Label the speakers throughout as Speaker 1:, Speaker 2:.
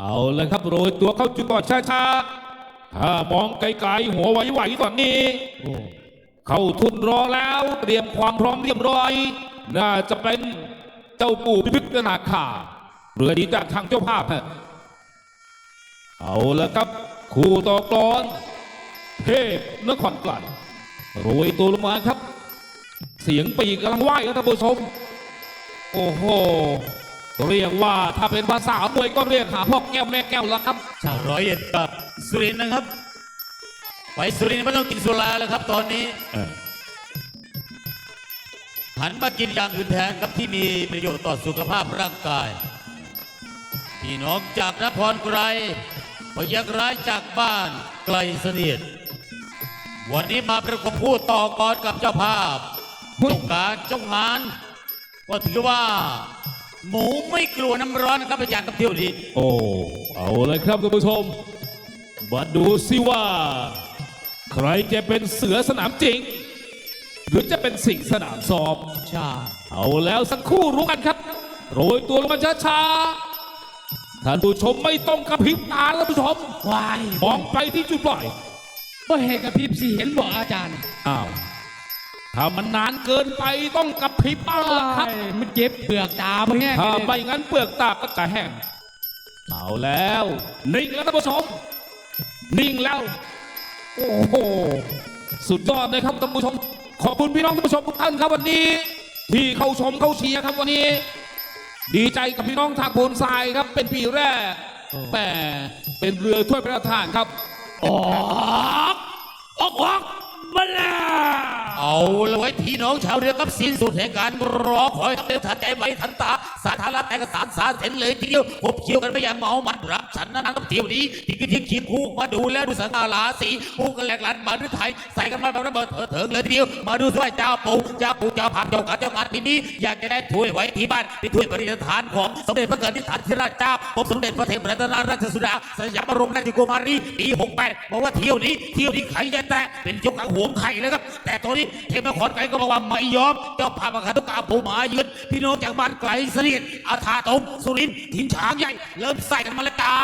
Speaker 1: เอาเลยครับโรยตัวเข้าจุดก่อนช้าๆถ้ามองไกลๆหัวไหวๆตอนนี้ เข้าทุนรอแล้วเตรียมความพร้อมเรียบร้อย น่าจะเป็นเจ้าปู่พิพิธนาคาเรือดีจากทางเจ้าภาพฮะเอาละครับ คู่ต่อกรอนเทพนครกลั่นโรยตัวลงมาครับ เสียงปีกกำลังไหวครับท่านผู้ชม โอ้โห เรียกว่าถ้าเป็นภาษามวยก็เรียกหาพ่อแก้วแม่แก้วแล้วครับ
Speaker 2: ชาวร้อยเอ็ดกับสุรินทร์นะครับไปสุรินทร์ไม่ต้องกินสุราแล้วครับ ตอนนี้หันมากินอย่างอื่นแทนครับที่มีประโยชน์ต่อสุขภาพร่างกายพี่น้องจากนครไกรพยักร้ายจากบ้านไกลเสนียดวันนี้มาประกบคู่ต่อกรกับเจ้าภาพเจ้าการเจ้างานก็ถือว่า หมูไม่กลัวน้ำร้อนนะครับเป็นอย่างกับเที่ยวนี้
Speaker 1: โอ้ เอาเลยครับท่านผู้ชม มาดูสิว่า ใครจะเป็นเสือสนามจริง หรือจะเป็นสิงห์สนามซ้อม
Speaker 2: ใช่
Speaker 1: เอาแล้วสักครู่รู้กันครับโรยตัวลงมาช้าๆท่านผู้ชมไม่ต้องกระพริบตาแล้วผู้ชม
Speaker 3: วาย
Speaker 1: มองไปที่จุดปล่อย
Speaker 3: ก็เห็นกับพริบสีเห็นบอกอาจารย์
Speaker 1: อ้าว ถ้ามันนานเกินไปต้องกระพริบบ้างละครับ
Speaker 3: โอ้ยมันเจ็บเปลือกตามึงแง่
Speaker 1: ถ้าไม่งั้นเปลือกตาก็จะแห้ง เอาแล้ว นิ่งแล้วท่านผู้ชม นิ่งแล้ว โอ้โห สุดยอดเลยครับท่านผู้ชม ขอบคุณพี่น้องท่านผู้ชมทุกท่านครับวันนี้ ที่เข้าชมเข้าเชียร์ครับวันนี้ ดีใจกับพี่น้องทางโพนทรายครับ เป็นปีแรก แต่เป็นเรือถ้วยพระราชทานครับ
Speaker 3: ออกออกออก มาแล้ว
Speaker 2: เอาละไว้พี่น้องชาวเรือกับสิ้นสุดแห่งการรอคอยครับเร็วทันใจไว้ทันตาสาธารณะแต่กสารสารเห็นเลยทีเดียวพบเคี่ยวกันไปอย่างเมามันรับฉันนั้นกับเที่ยวนี้ที่คือที่ขีดคู่มาดูแลดูสังอาลาสีคู่กันแหลกหลันมาด้วยไทยใส่กันมาแบบระเบิดเถิดเถิงเลยทีเดียวมาดูสวยเจ้าปู่เจ้าปู่เจ้าผักเจ้ากาเจ้างานปีนี้อยากจะได้ถ้วยไว้ที่บ้านเป็นถ้วยปฏิฐานของสมเด็จพระเกิดที่ฐานธิราชเจ้าพบสมเด็จพระเทพรัตนราชสุดาสยามบรมราชกุมารีปี68บอกว่าเที่ยวนี้เที่ยวนี้ไข่จะแตกเป็นยกกังหววงไข่แล้วครับ แต่ตอนนี้เทพนครไกลก็บอกว่าไม่ยอมเจ้าพามาขาตุกาปูหมายืนพี่น้องจากบ้านไกลเสนียดอาธาตมสุรินทินช้างใหญ่ เริ่มใส่กันมาแล้วจ้า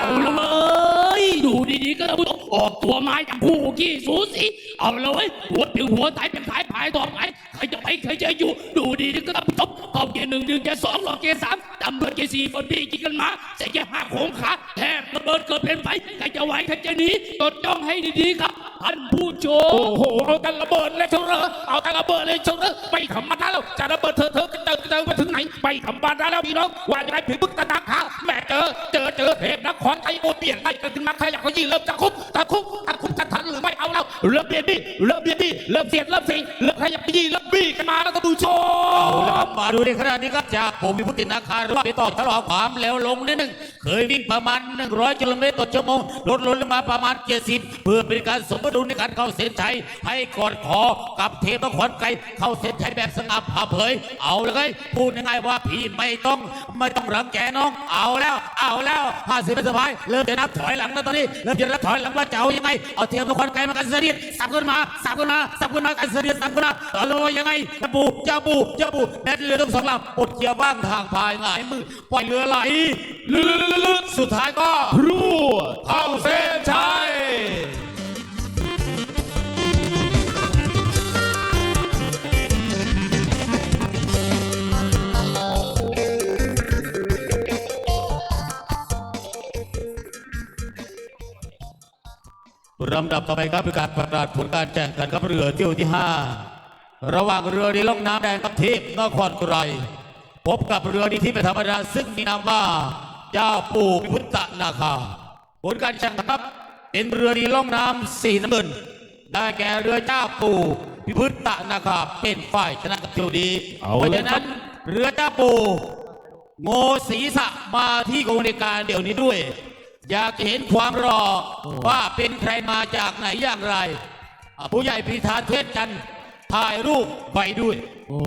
Speaker 3: เอา ยดูดีๆ ก็แล้วผู้ชมออกตัวไม้จากคู่ขี้สูสีเอาละเว้ยหัวปิวหัวตายเป็นสายพายต่อไปใครจะไปใครจะอยู่ ดูดีๆก็แล้วผู้ชมเข้าเกียร์หนึ่งดึงเกียร์สองหลอกเกียร์สามตำรวจเกียร์สี่คนดีกินกันมาใส่เกียร์ห้าโค้งขาแทบระเบิดเกิดเป็นไฟใครจะไหวใครจะหนีจดจ้องให้ดีๆครับท่านผู้ชม
Speaker 1: โอ้โหเอาแต่ระเบิดเลยเชียวเหรอเอาแต่ระเบิดเลยเชียวรอไม่ธรรมดาแล้วจะระเบิดเธอเธอ เจอมาถึงไหนไม่ธรรมดาแล้วพี่น้องว่าจะได้ผีบึกตะดักหาแม่เจอเจอเจอเทพนครไทยโอเปลี่ยนไล่กันถึงนักขยักขยี้เริ่มจะคุกตะคุกตะคุบ เล้วเริ่มเบียดบี้เริ่มเบียดบี้เริ่มเสียดเริ่มสีเริ่มขยับยี้เริ่มบี้กันมาแล้วก็ดูโช
Speaker 2: เอาละค
Speaker 1: ว์
Speaker 2: มาดูในขณะนี้ครับจากผมมีพุทธินาคารว่าไปต่อชะลอความเร็วลงนิดหนึ่งเคยวิ่งประมาณ 100กิโลเมตรต่อชั่วโมงลดลงมาประมาณ 70 เพื่อเป็นการสมดุลในการเข้าเส้นชัยให้กอดคอกับเทพนครไกลเข้าเส้นชัยแบบสง่าผ่าเผย เอาเลยพูดง่ายๆว่าพี่ไม่ต้องไม่ต้องรังแกน้องเอาแล้ว เอาแล้ว 50เป็นสบาย เริ่มจะนับถอยหลังแล้วตอนนี้ เริ่มจะนับถอยหลังว่าจะเอายังไง เอาเทพนคนไกลมากันเสด็จสับขึ้นมา สับขึ้นมา สับขึ้นมา กันเสด็จสับขึ้นมาต่อเลยว่ายังไงเจ้าปู่เจ้าปู่เจ้าปู่แม่เรือทั้งสองลำอดเกียร์บ้างทางพายหงายมือ ปล่อยเรือไหล
Speaker 1: ลื่นๆๆ
Speaker 2: สุดท้ายก็
Speaker 1: พรวดเข้าเส้น
Speaker 2: ลำดับต่อไปครับเป็นการประกาศผลการแข่งขันกับเรือเที่ยวที่ 5 ระหว่างเรือในล่องน้ำแดงกับเทพนครไกรพบกับเรือดีที่เป็นธรรมดาซึ่งมีนามว่าเจ้าปู่พิพุตตนาคาผลการแข่งขันครับเป็นเรือดีล่องน้ำสีน้ำเงินได้แก่เรือเจ้าปู่พิพุตตนาคาเป็นฝ่ายชนะกับเที่ยวดี
Speaker 1: เอา
Speaker 2: เพราะ
Speaker 1: เลย
Speaker 2: ฉะ
Speaker 1: ครั
Speaker 2: นั้
Speaker 1: บ
Speaker 2: นเรือเจ้าปู่โงศีรษะมาที่กองในการเดี๋ยวนี้ด้วย อยากเห็นความรอว่าเป็นใครมาจากไหนอย่างไร ผู้ใหญ่พิธาเทศกันถ่ายรูปไปด้วย
Speaker 3: โอ้